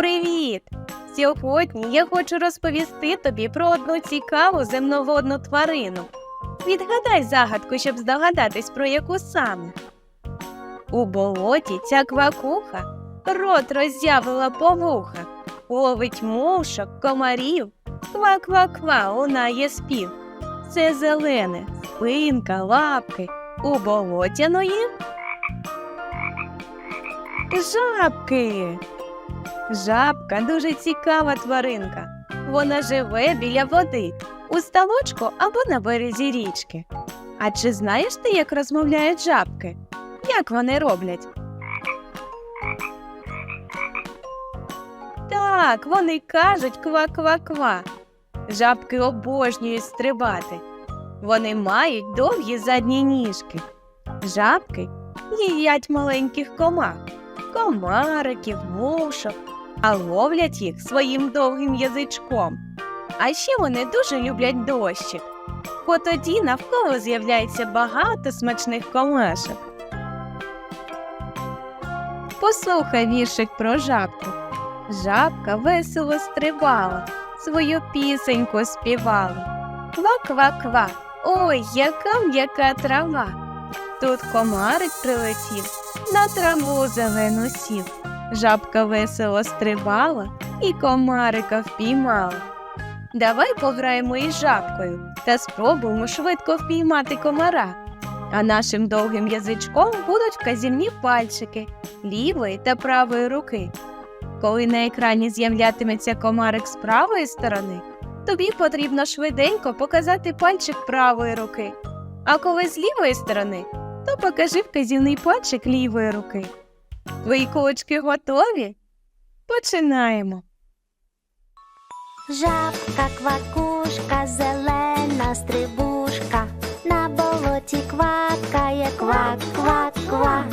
Привіт! Сьогодні я хочу розповісти тобі про одну цікаву земноводну тварину. Відгадай загадку, щоб здогадатись, про яку саме. У болоті ця квакуха рот роззявила по вухах, ловить мушок, комарів. Ква-ква-ква лунає спів. Це зелене, спинка, лапки. У болотяної жабки. Жабка дуже цікава тваринка. Вона живе біля води, у ставочку або на березі річки. А чи знаєш ти, як розмовляють жабки? Як вони роблять? Так, вони кажуть ква-ква-ква. Жабки обожнюють стрибати. Вони мають довгі задні ніжки. Жабки їдять маленьких комах, комариків, мушок, а ловлять їх своїм довгим язичком. А ще вони дуже люблять дощик, бо тоді навколо з'являється багато смачних комашок. Послухай віршик про жабку. Жабка весело стрибала, свою пісеньку співала. Ква-ква-ква, ой, яка м'яка трава. Тут комарик прилетів, на траву зелену сів. Жабка весело стрибала і комарика впіймала. Давай пограємо із жабкою та спробуємо швидко впіймати комара. А нашим довгим язичком будуть вказівні пальчики лівої та правої руки. Коли на екрані з'являтиметься комарик з правої сторони, тобі потрібно швиденько показати пальчик правої руки. А коли з лівої сторони, то покажи вказівний пальчик лівої руки. Твої кулочки готові? Починаємо. Жабка, квакушка, зелена стрибушка, на болоті квакає квак, квак, квак.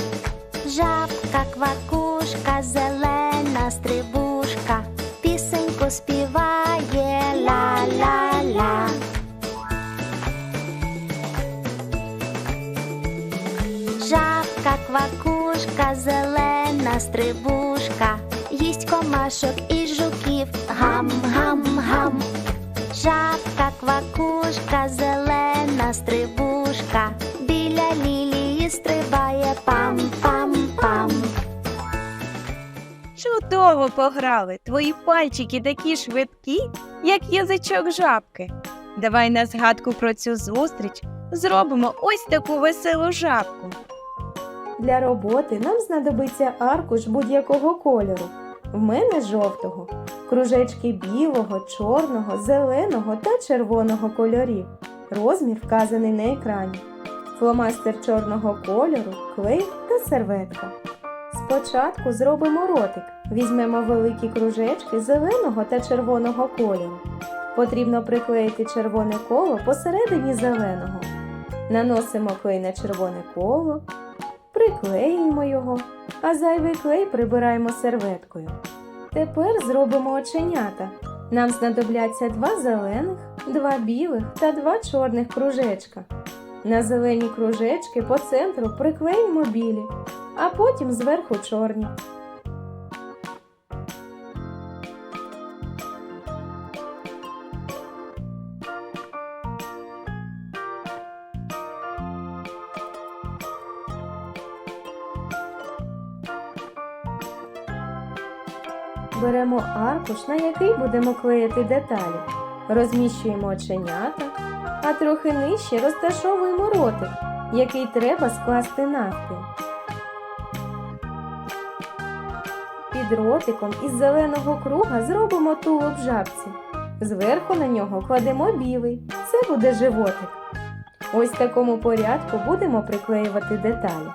Жабка, квакушка, зелена стрибушка, пісеньку співає ла-ла-ла. Жабка, квакушка, зелена стрибушка, їсть комашок і жуків, гам, гам, гам. Жабка, квакушка, зелена стрибушка, біля лілії стрибає пам, пам, пам. Чудово пограли. Твої пальчики такі швидкі, як язичок жабки. Давай на згадку про цю зустріч зробимо ось таку веселу жабку. Для роботи нам знадобиться аркуш будь-якого кольору. В мене жовтого, кружечки білого, чорного, зеленого та червоного кольорів. Розмір вказаний на екрані. Фломастер чорного кольору, клей та серветка. Спочатку зробимо ротик. Візьмемо великі кружечки зеленого та червоного кольору. Потрібно приклеїти червоне коло посередині зеленого. Наносимо клей на червоне коло, приклеїмо його, а зайвий клей прибираємо серветкою. Тепер зробимо оченята. Нам знадобляться два зелених, два білих та два чорних кружечка. На зелені кружечки по центру приклеїмо білі, а потім зверху чорні. Беремо аркуш, на який будемо клеїти деталі. Розміщуємо оченята, а трохи нижче розташовуємо ротик, який треба скласти навпіл. Під ротиком із зеленого круга зробимо тулуб жабці. Зверху на нього кладемо білий. Це буде животик. Ось в такому порядку будемо приклеювати деталі.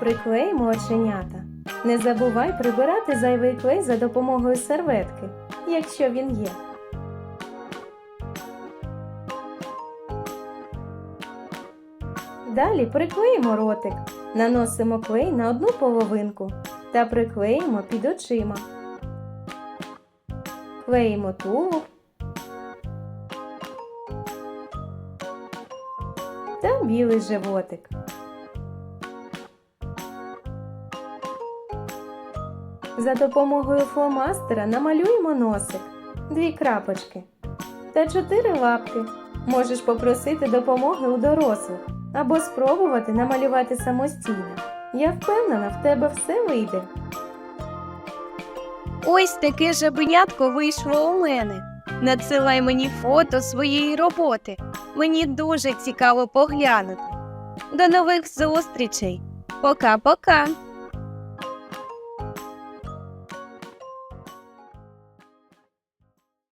Приклеїмо оченята. Не забувай прибирати зайвий клей за допомогою серветки, якщо він є. Далі приклеїмо ротик, наносимо клей на одну половинку та приклеїмо під очима. Клеїмо тулуб та білий животик. За допомогою фломастера намалюємо носик, дві крапочки та чотири лапки. Можеш попросити допомоги у дорослих або спробувати намалювати самостійно. Я впевнена, в тебе все вийде. Ось таке жабенятко вийшло у мене. Надсилай мені фото своєї роботи. Мені дуже цікаво поглянути. До нових зустрічей. Пока-пока.